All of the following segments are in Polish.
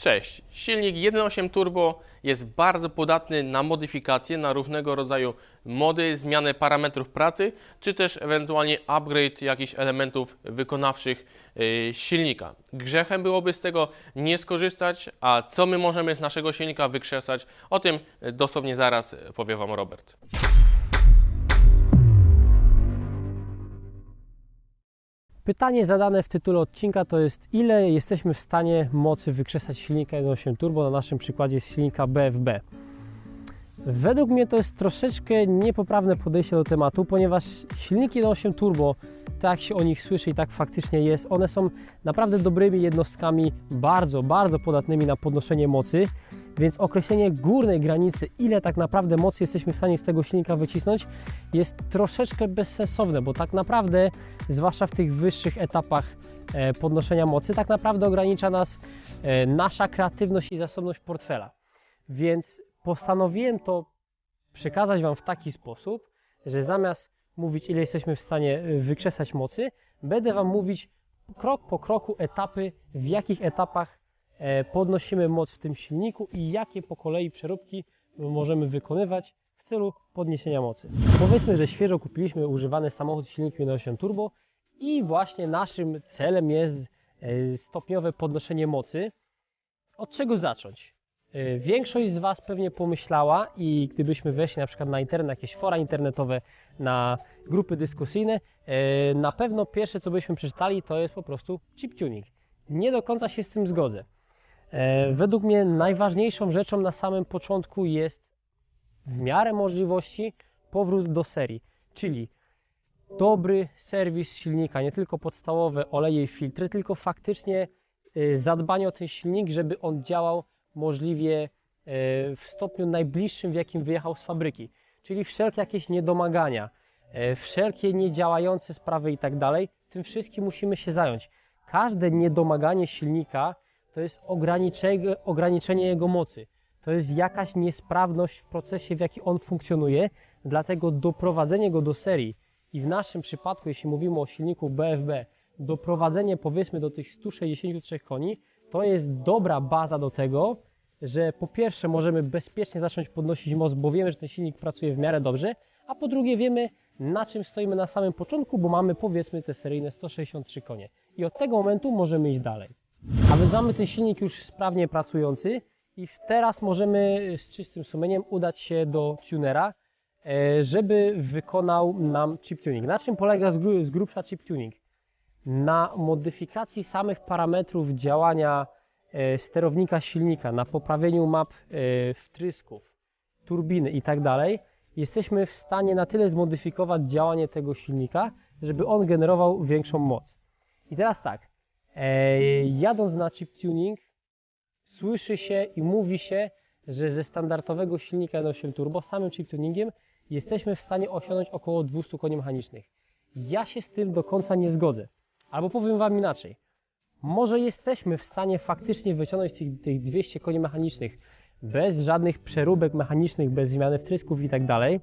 Cześć. Silnik 1.8 turbo jest bardzo podatny na modyfikacje, na różnego rodzaju mody, zmianę parametrów pracy, czy też ewentualnie upgrade jakichś elementów wykonawczych yy, silnika. Grzechem byłoby z tego nie skorzystać, a co my możemy z naszego silnika wykrzesać, o tym dosłownie zaraz powie Wam Robert. Pytanie zadane w tytule odcinka to jest ile jesteśmy w stanie mocy wykrzesać silnika 1.8 turbo na naszym przykładzie z silnika BFB. Według mnie to jest troszeczkę niepoprawne podejście do tematu, ponieważ silniki 1.8 turbo, tak się o nich słyszy i tak faktycznie jest, one są naprawdę dobrymi jednostkami, bardzo, bardzo podatnymi na podnoszenie mocy, więc określenie górnej granicy, ile tak naprawdę mocy jesteśmy w stanie z tego silnika wycisnąć, jest troszeczkę bezsensowne, bo tak naprawdę, zwłaszcza w tych wyższych etapach e, podnoszenia mocy, tak naprawdę ogranicza nas e, nasza kreatywność i zasobność portfela. Więc postanowiłem to przekazać Wam w taki sposób, że zamiast mówić, ile jesteśmy w stanie y, wykrzesać mocy, będę Wam mówić krok po kroku etapy, w jakich etapach e, podnosimy moc w tym silniku i jakie po kolei przeróbki możemy wykonywać w celu podniesienia mocy. Powiedzmy, że świeżo kupiliśmy używany samochód z silnikiem 1.8 turbo i właśnie naszym celem jest e, stopniowe podnoszenie mocy. Od czego zacząć? E, Większość z Was pewnie pomyślała i gdybyśmy weszli na przykład na internet, jakieś fora internetowe, na grupy dyskusyjne, e, na pewno pierwsze co byśmy przeczytali to jest po prostu chip tuning. Nie do końca się z tym zgodzę. E, Według mnie najważniejszą rzeczą na samym początku jest w miarę możliwości powrót do serii, czyli dobry serwis silnika, nie tylko podstawowe oleje i filtry, tylko faktycznie e, zadbanie o ten silnik, żeby on działał możliwie e, w stopniu najbliższym, w jakim wyjechał z fabryki. Czyli wszelkie jakieś niedomagania, e, wszelkie niedziałające sprawy i tak dalej, tym wszystkim musimy się zająć. Każde niedomaganie silnika to jest ograniczenie, ograniczenie jego mocy. To jest jakaś niesprawność w procesie, w jaki on funkcjonuje, dlatego doprowadzenie go do serii i w naszym przypadku, jeśli mówimy o silniku BFB, doprowadzenie powiedzmy do tych 163 koni, to jest dobra baza do tego, że po pierwsze możemy bezpiecznie zacząć podnosić moc, bo wiemy, że ten silnik pracuje w miarę dobrze, a po drugie wiemy, na czym stoimy na samym początku, bo mamy powiedzmy te seryjne 163 konie. I od tego momentu możemy iść dalej. A więc mamy ten silnik już sprawnie pracujący i teraz możemy z czystym sumieniem udać się do tunera, e, żeby wykonał nam chip tuning. Na czym polega z gru- z grubsza chip tuning? na modyfikacji samych parametrów działania e, sterownika silnika, na poprawieniu map e, wtrysków, turbiny i tak jesteśmy w stanie na tyle zmodyfikować działanie tego silnika, żeby on generował większą moc. I teraz tak, jadąc na chip tuning, słyszy się i mówi się, że ze standardowego silnika 1.8 turbo, samym chip tuningiem, jesteśmy w stanie osiągnąć około 200 koni mechanicznych. Ja się z tym do końca nie zgodzę. Albo powiem Wam inaczej. Może jesteśmy w stanie faktycznie wyciągnąć tych, tych 200 koni mechanicznych bez żadnych przeróbek mechanicznych, bez zmiany wtrysków i tak dalej,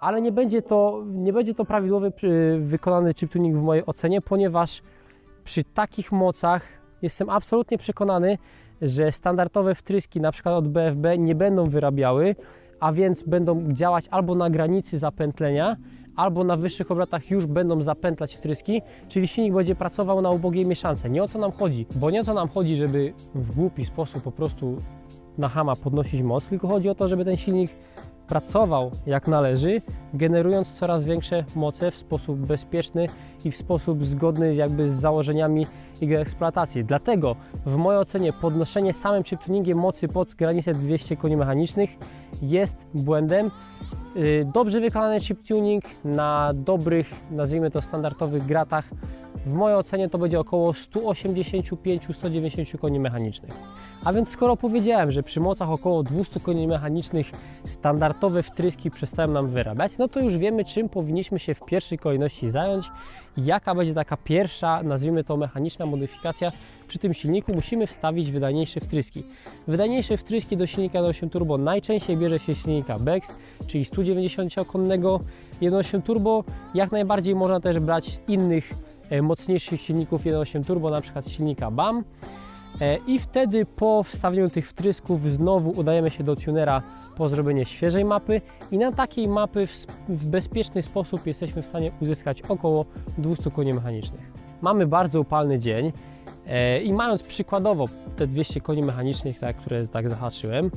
ale nie będzie to, nie będzie to prawidłowy y, wykonany chip tuning w mojej ocenie, ponieważ przy takich mocach jestem absolutnie przekonany, że standardowe wtryski na przykład od BFB nie będą wyrabiały, a więc będą działać albo na granicy zapętlenia, albo na wyższych obrotach już będą zapętlać wtryski, czyli silnik będzie pracował na ubogiej mieszance. Nie o to nam chodzi, bo nie o to nam chodzi, żeby w głupi sposób po prostu na hama podnosić moc, tylko chodzi o to, żeby ten silnik pracował jak należy, generując coraz większe moce w sposób bezpieczny i w sposób zgodny jakby z założeniami jego eksploatacji. Dlatego w mojej ocenie podnoszenie samym chip tuningiem mocy pod granicę 200 koni mechanicznych jest błędem. Yy, Dobrze wykonany chip tuning na dobrych, nazwijmy to standardowych gratach, w mojej ocenie to będzie około 185-190 koni mechanicznych. A więc skoro powiedziałem, że przy mocach około 200 koni mechanicznych standardowe wtryski przestają nam wyrabiać, no to już wiemy czym powinniśmy się w pierwszej kolejności zająć jaka będzie taka pierwsza, nazwijmy to mechaniczna modyfikacja przy tym silniku. Musimy wstawić wydajniejsze wtryski. Wydajniejsze wtryski do silnika 1.8 turbo najczęściej bierze się silnika BEX, czyli 190-konnego 1.8 turbo. Jak najbardziej można też brać innych mocniejszych silników 1.8 turbo, na przykład silnika BAM. E, I wtedy po wstawieniu tych wtrysków znowu udajemy się do tunera po zrobieniu świeżej mapy i na takiej mapy w, bezpieczny sposób jesteśmy w stanie uzyskać około 200 koni mechanicznych. Mamy bardzo upalny dzień e, i mając przykładowo te 200 koni mechanicznych, które tak zahaczyłem,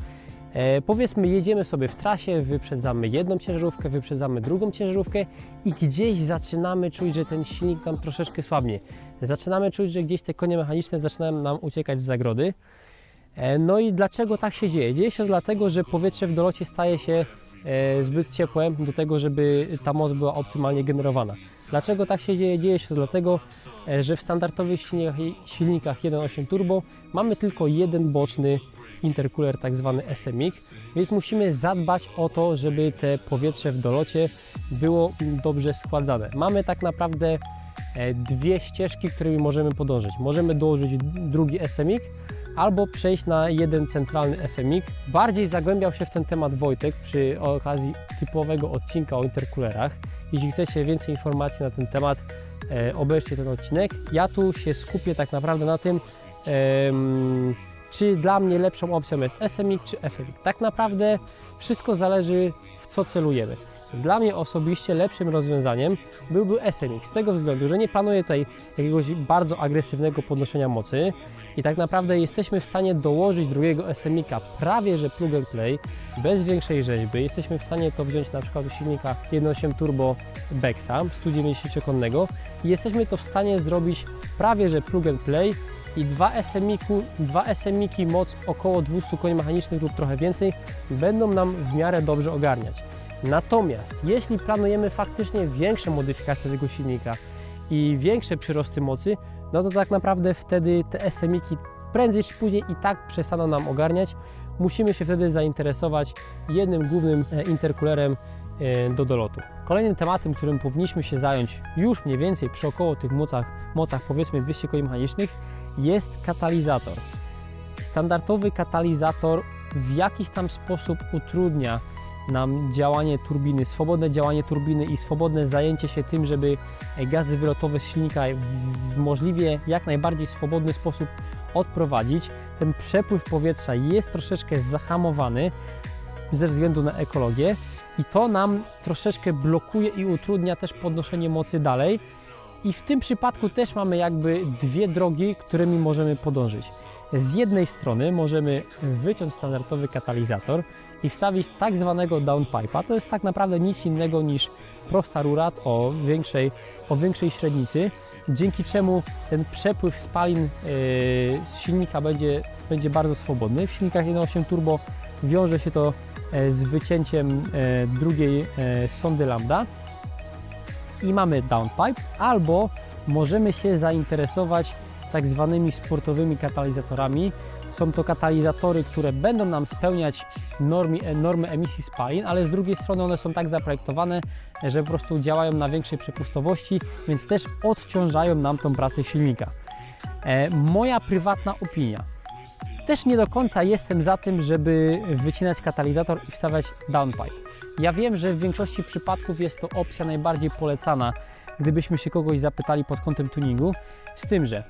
e, powiedzmy jedziemy sobie w trasie, wyprzedzamy jedną ciężarówkę, wyprzedzamy drugą ciężarówkę i gdzieś zaczynamy czuć, że ten silnik nam troszeczkę słabnie. Zaczynamy czuć, że gdzieś te konie mechaniczne zaczynają nam uciekać z zagrody. E, No i dlaczego tak się dzieje? Dzieje się dlatego, że powietrze w dolocie staje się e, zbyt ciepłe do tego, żeby ta moc była optymalnie generowana. Dlaczego tak się dzieje? Dzieje się dlatego, e, że w standardowych silnikach, silnikach 1.8 turbo mamy tylko jeden boczny intercooler, tak zwany SMX, więc musimy zadbać o to, żeby te powietrze w dolocie było dobrze schładzane. Mamy tak naprawdę e, dwie ścieżki, którymi możemy podążyć. Możemy dołożyć drugi SMX albo przejść na jeden centralny FMX. Bardziej zagłębiał się w ten temat Wojtek przy okazji typowego odcinka o intercoolerach. Jeśli chcecie więcej informacji na ten temat, e, obejrzcie ten odcinek. Ja tu się skupię tak naprawdę na tym, em, czy dla mnie lepszą opcją jest SMX czy FMX. Tak naprawdę wszystko zależy w co celujemy. Dla mnie osobiście lepszym rozwiązaniem byłby SMX z tego względu, że nie planuję tutaj jakiegoś bardzo agresywnego podnoszenia mocy i tak naprawdę jesteśmy w stanie dołożyć drugiego SMX-a prawie że plug and play, bez większej rzeźby. Jesteśmy w stanie to wziąć na przykład do silnika 1.8 Turbo Bexa 190-konnego i jesteśmy to w stanie zrobić prawie że plug and play i dwa SMI-ku, dwa SMI-ki moc około 200 koni mechanicznych lub trochę więcej będą nam w miarę dobrze ogarniać. Natomiast jeśli planujemy faktycznie większe modyfikacje tego silnika i większe przyrosty mocy, no to tak naprawdę wtedy te SMI-ki prędzej czy później i tak przestaną nam ogarniać. Musimy się wtedy zainteresować jednym głównym e, intercoolerem e, do dolotu. Kolejnym tematem, którym powinniśmy się zająć już mniej więcej przy około tych mocach, mocach powiedzmy 200 koni mechanicznych jest katalizator. Standardowy katalizator w jakiś tam sposób utrudnia nam działanie turbiny, swobodne działanie turbiny i swobodne zajęcie się tym, żeby gazy wylotowe z silnika w, możliwie jak najbardziej swobodny sposób odprowadzić. Ten przepływ powietrza jest troszeczkę zahamowany ze względu na ekologię i to nam troszeczkę blokuje i utrudnia też podnoszenie mocy dalej. I w tym przypadku też mamy jakby dwie drogi, którymi możemy podążyć. Z jednej strony możemy wyciąć standardowy katalizator i wstawić tak zwanego downpipe'a. To jest tak naprawdę nic innego niż prosta rura o większej, o większej średnicy, dzięki czemu ten przepływ spalin yy, z silnika będzie, będzie bardzo swobodny. W silnikach 1.8 turbo wiąże się to z wycięciem e, drugiej e, sondy lambda i mamy downpipe, albo możemy się zainteresować tak zwanymi sportowymi katalizatorami. Są to katalizatory, które będą nam spełniać normy, normy emisji spalin, ale z drugiej strony one są tak zaprojektowane, że po prostu działają na większej przepustowości, więc też odciążają nam tą pracę silnika. E, moja prywatna opinia. Też nie do końca jestem za tym, żeby wycinać katalizator i wstawiać downpipe. Ja wiem, że w większości przypadków jest to opcja najbardziej polecana, gdybyśmy się kogoś zapytali pod kątem tuningu, z tym, że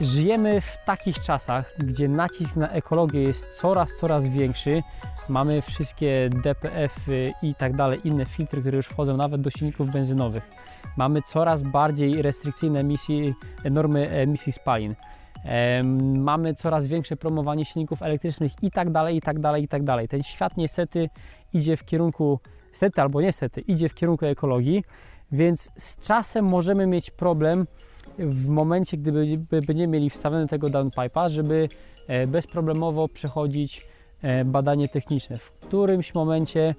żyjemy w takich czasach, gdzie nacisk na ekologię jest coraz, coraz większy. Mamy wszystkie DPF -y i tak dalej, inne filtry, które już wchodzą nawet do silników benzynowych. Mamy coraz bardziej restrykcyjne emisji, normy emisji spalin. Mamy coraz większe promowanie silników elektrycznych i tak dalej, i tak dalej, i tak dalej. Ten świat niestety idzie w kierunku, stety albo niestety, idzie w kierunku ekologii, więc z czasem możemy mieć problem w momencie, gdy będziemy mieli wstawione tego downpipe'a, żeby e, bezproblemowo przechodzić e, badanie techniczne. W którymś momencie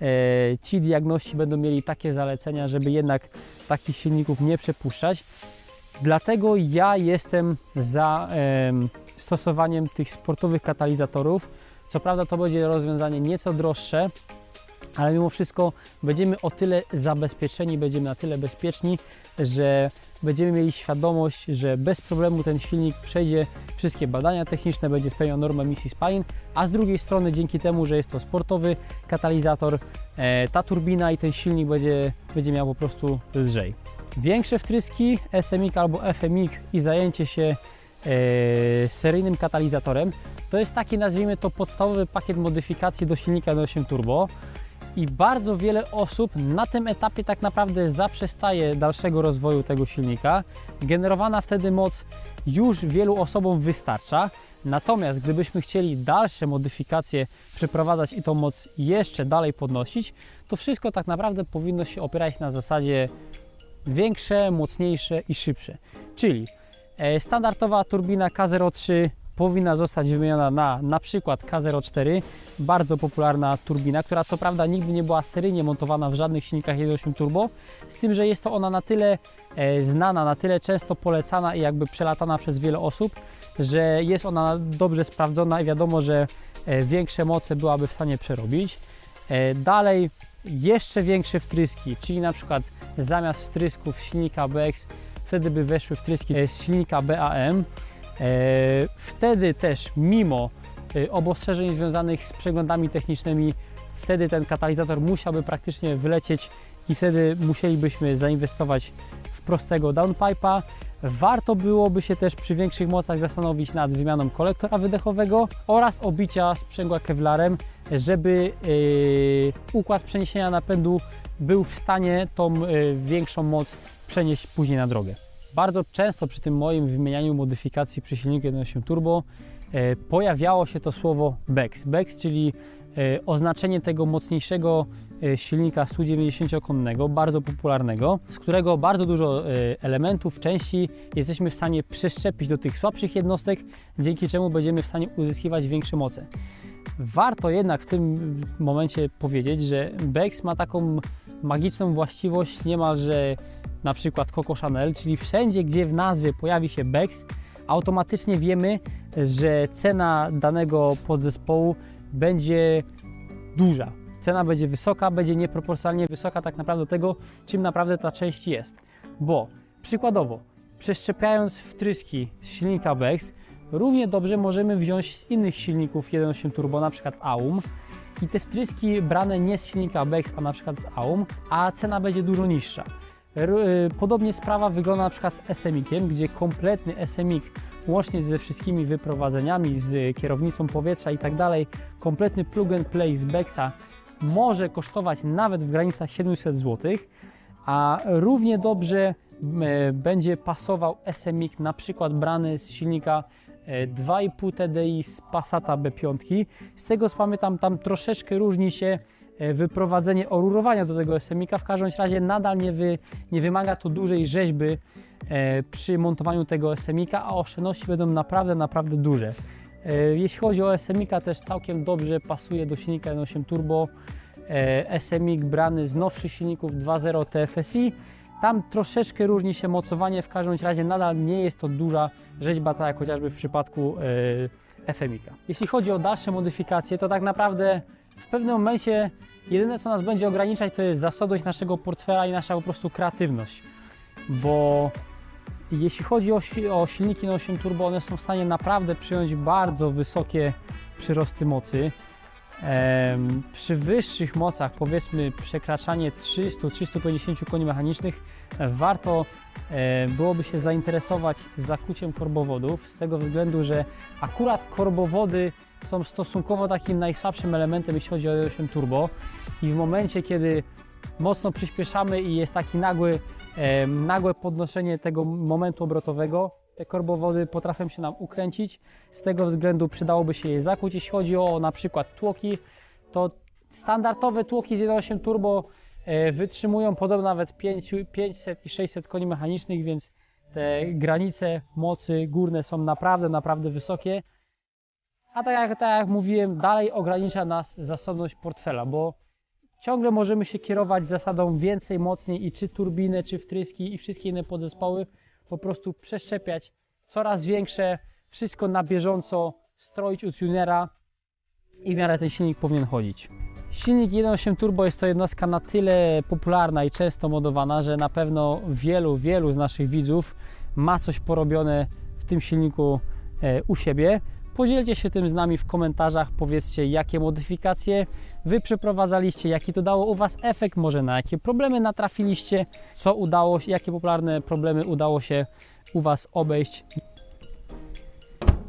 e, ci diagności będą mieli takie zalecenia, żeby jednak takich silników nie przepuszczać. Dlatego ja jestem za em, stosowaniem tych sportowych katalizatorów. Co prawda to będzie rozwiązanie nieco droższe, ale mimo wszystko będziemy o tyle zabezpieczeni, będziemy na tyle bezpieczni, że będziemy mieli świadomość, że bez problemu ten silnik przejdzie wszystkie badania techniczne, będzie spełniał normę emisji spalin, a z drugiej strony dzięki temu, że jest to sportowy katalizator, e, ta turbina i ten silnik będzie, będzie miał po prostu lżej. Większe wtryski SMX albo FMX i zajęcie się e, seryjnym katalizatorem. To jest taki, nazwijmy to, podstawowy pakiet modyfikacji do silnika 1.8 turbo i bardzo wiele osób na tym etapie tak naprawdę zaprzestaje dalszego rozwoju tego silnika. Generowana wtedy moc już wielu osobom wystarcza. Natomiast gdybyśmy chcieli dalsze modyfikacje przeprowadzać i tą moc jeszcze dalej podnosić, to wszystko tak naprawdę powinno się opierać na zasadzie większe, mocniejsze i szybsze. Czyli e, standardowa turbina K03 powinna zostać wymieniona na na przykład K04, bardzo popularna turbina, która co prawda nigdy nie była seryjnie montowana w żadnych silnikach 1.8 turbo, z tym, że jest to ona na tyle e, znana, na tyle często polecana i jakby przelatana przez wiele osób, że jest ona dobrze sprawdzona i wiadomo, że e, większe moce byłaby w stanie przerobić. E, Dalej jeszcze większe wtryski, czyli na przykład zamiast wtrysków silnika BX, wtedy by weszły wtryski e, z silnika BAM. E, Wtedy też mimo e, obostrzeżeń związanych z przeglądami technicznymi, wtedy ten katalizator musiałby praktycznie wylecieć i wtedy musielibyśmy zainwestować w prostego downpipe'a. Warto byłoby się też przy większych mocach zastanowić nad wymianą kolektora wydechowego oraz obicia sprzęgła kevlarem, żeby yy, układ przeniesienia napędu był w stanie tą yy, większą moc przenieść później na drogę. Bardzo często przy tym moim wymienianiu modyfikacji przy silniku 1.8 turbo e, pojawiało się to słowo BEX. BEX, czyli e, oznaczenie tego mocniejszego e, silnika 190-konnego, bardzo popularnego, z którego bardzo dużo e, elementów, części jesteśmy w stanie przeszczepić do tych słabszych jednostek, dzięki czemu będziemy w stanie uzyskiwać większe moce. Warto jednak w tym momencie powiedzieć, że BEX ma taką magiczną właściwość niemalże na przykład Coco Chanel, czyli wszędzie, gdzie w nazwie pojawi się BEX, automatycznie wiemy, że cena danego podzespołu będzie duża. Cena będzie wysoka, będzie nieproporcjonalnie wysoka tak naprawdę do tego, czym naprawdę ta część jest. Bo przykładowo, przeszczepiając wtryski z silnika BEX, równie dobrze możemy wziąć z innych silników 1.8 turbo, na przykład AUM, i te wtryski brane nie z silnika BEX, a na przykład z AUM, a cena będzie dużo niższa. Y, Podobnie sprawa wygląda na przykład z SMIkiem, gdzie kompletny SMIK łącznie ze wszystkimi wyprowadzeniami, z kierownicą powietrza i tak dalej, kompletny plug and play z Bexa może kosztować nawet w granicach 700 zł, a równie dobrze e, będzie pasował SMIK na przykład brany z silnika 2,5 TDI z Passata B5. Z tego co pamiętam, tam troszeczkę różni się e, wyprowadzenie orurowania do tego SMIK-a. W każdym razie nadal nie, wy, nie wymaga to dużej rzeźby e, przy montowaniu tego SMIK-a, a oszczędności będą naprawdę, naprawdę duże. E, Jeśli chodzi o SMIK-a, też całkiem dobrze pasuje do silnika 1.8 turbo. E, SMIK brany z nowszych silników 2.0 TFSI. Tam troszeczkę różni się mocowanie, w każdym razie nadal nie jest to duża rzeźba, tak jak chociażby w przypadku e, FMIK-a. Jeśli chodzi o dalsze modyfikacje, to tak naprawdę w pewnym momencie jedyne co nas będzie ograniczać to jest zasobność naszego portfela i nasza po prostu kreatywność. Bo jeśli chodzi o, o silniki na 8 turbo, one są w stanie naprawdę przyjąć bardzo wysokie przyrosty mocy. Przy wyższych mocach, powiedzmy przekraczanie 300-350 koni mechanicznych, warto e, byłoby się zainteresować zakuciem korbowodów, z tego względu, że akurat korbowody są stosunkowo takim najsłabszym elementem, jeśli chodzi o 8 turbo. I w momencie, kiedy mocno przyspieszamy i jest taki nagły, nagłe podnoszenie tego momentu obrotowego, te korbowody potrafią się nam ukręcić. Z tego względu przydałoby się je zakuć. Jeśli chodzi o na przykład tłoki, to standardowe tłoki z 1.8 turbo e, wytrzymują podobno nawet 5, 500 i 600 koni mechanicznych, więc te granice mocy górne są naprawdę, naprawdę wysokie. A tak jak, tak jak mówiłem, dalej ogranicza nas zasobność portfela, bo ciągle możemy się kierować zasadą więcej, mocniej i czy turbiny, czy wtryski i wszystkie inne podzespoły po prostu przeszczepiać coraz większe, wszystko na bieżąco stroić u tunera i w miarę ten silnik powinien chodzić. Silnik 1.8 turbo jest to jednostka na tyle popularna i często modowana, że na pewno wielu, wielu z naszych widzów ma coś porobione w tym silniku e, u siebie. Podzielcie się tym z nami w komentarzach, powiedzcie jakie modyfikacje Wy przeprowadzaliście, jaki to dało u Was efekt, może na jakie problemy natrafiliście, co udało się, jakie popularne problemy udało się u Was obejść.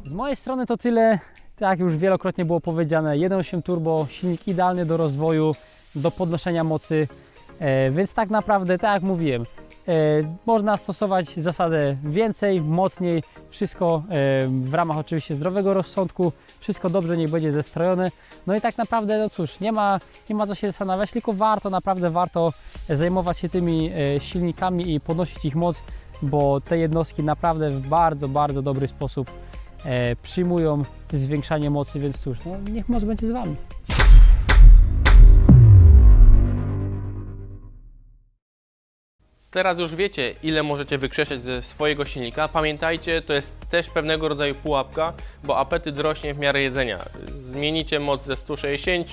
Z mojej strony to tyle. Tak już wielokrotnie było powiedziane, 1.8 turbo, silnik idealny do rozwoju, do podnoszenia mocy, e, więc tak naprawdę, tak jak mówiłem, można stosować zasadę więcej, mocniej, wszystko e, w ramach oczywiście zdrowego rozsądku, wszystko dobrze niech będzie zestrojone. No i tak naprawdę, no cóż, nie ma, nie ma co się zastanawiać, tylko warto, naprawdę warto zajmować się tymi e, silnikami i podnosić ich moc, bo te jednostki naprawdę w bardzo, bardzo dobry sposób e, przyjmują zwiększanie mocy, więc cóż, no, niech moc będzie z Wami. Teraz już wiecie, ile możecie wykrzesać ze swojego silnika. Pamiętajcie, to jest też pewnego rodzaju pułapka, bo apetyt rośnie w miarę jedzenia. Zmienicie moc ze 160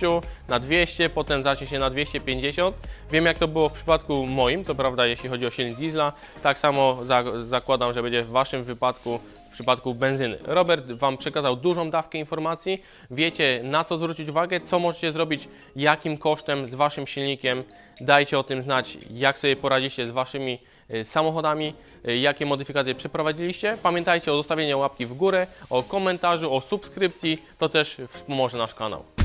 na 200, potem zacznie się na 250. Wiem, jak to było w przypadku moim, co prawda, jeśli chodzi o silnik diesla. Tak samo za- zakładam, że będzie w Waszym wypadku przypadku benzyny. Robert Wam przekazał dużą dawkę informacji. Wiecie, na co zwrócić uwagę, co możecie zrobić, jakim kosztem z Waszym silnikiem. Dajcie o tym znać, jak sobie poradziliście z Waszymi y, samochodami, y, jakie modyfikacje przeprowadziliście. Pamiętajcie o zostawieniu łapki w górę, o komentarzu, o subskrypcji. To też wspomoże nasz kanał.